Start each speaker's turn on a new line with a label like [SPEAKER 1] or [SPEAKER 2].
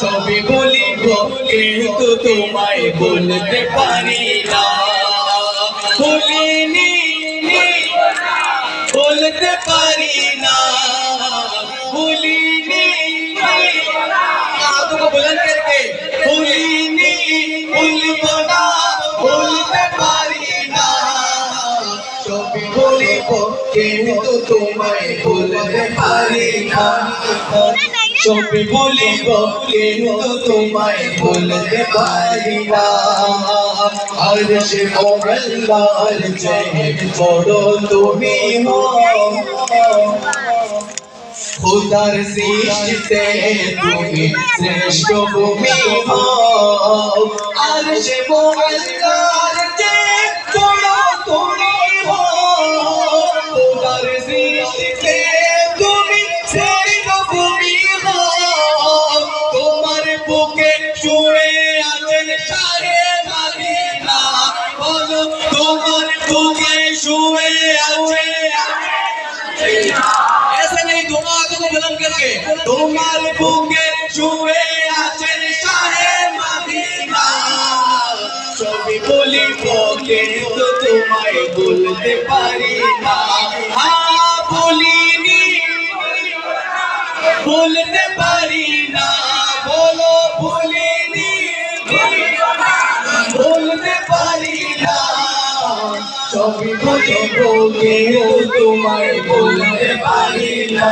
[SPEAKER 1] সবই বলিব কিন্তু তোমায় বলতে পারি না ভুলিনি বলতে পারি না ভুলিনি आपको बुलंद करके भूलिनी भूलिबो ना ভুলতে পারি না সবই ভুলিব কিন্তু তোমায় ভুলতে পারি না সবই ভুলিব কিন্তু তোমায় ভুলতে পারি না। আর সে মোগলার জয় বড় তুমি খুদার সৃষ্টিতে তুমি শ্রেষ্ঠ ভূমি আর সে মোগলার যে বুকে শুয়ে আছে ऐसे नहीं दोनों आंखों को बुलंद करके तुम्हारे बुके छुए आचर शाहे मदीना ছবি বলিব কিন্তু তোমায় বলতে পারি না হ্যাঁ বলিনি বলতে সবই বুঝব কিন্তু তোমায় বলতে পারি না।